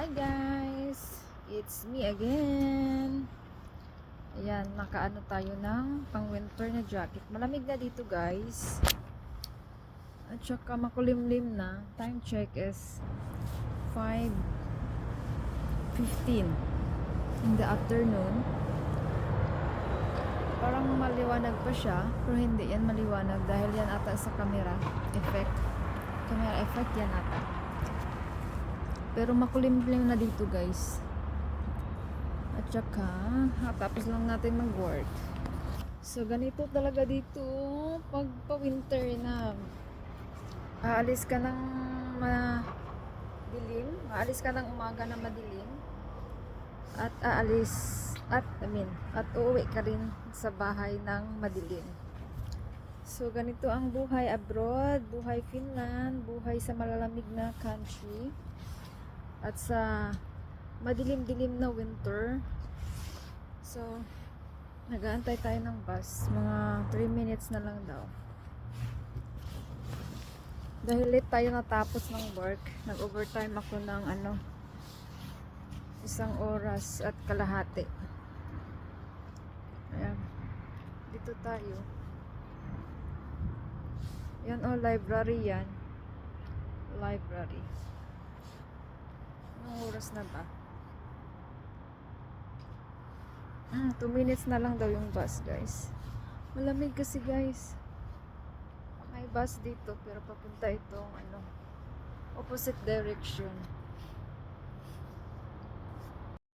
Hi guys! It's me again! Ayan, nakaano tayo ng pang winter na jacket. Malamig na dito guys. At saka makulimlim na. Time check is 5.15 in the afternoon. Parang maliwanag pa siya, pero hindi yan maliwanag dahil yan ata sa camera effect. Camera effect yan ata. Pero makulimlim na dito guys. At saka, tapos lang natin mag-work. So, ganito talaga dito pag pa-winter na aalis ka ng madilim, aalis ka ng umaga na madilim, at aalis, at, I mean, at uuwi ka rin sa bahay ng madilim. So, ganito ang buhay abroad, buhay Finland, buhay sa malalamig na country at sa madilim-dilim na winter. So, nagaantay tayo ng bus. Mga 3 minutes na lang daw. Dahil late tayo natapos ng work, nag-overtime ako ng ano, isang oras at kalahati. Ayan. Dito tayo. Yan oh, library yan. Library. Anong oras na ba? Mm, 2 minutes na lang daw yung bus, guys. Malamig kasi, guys. May bus dito, pero papunta itong, ano, opposite direction.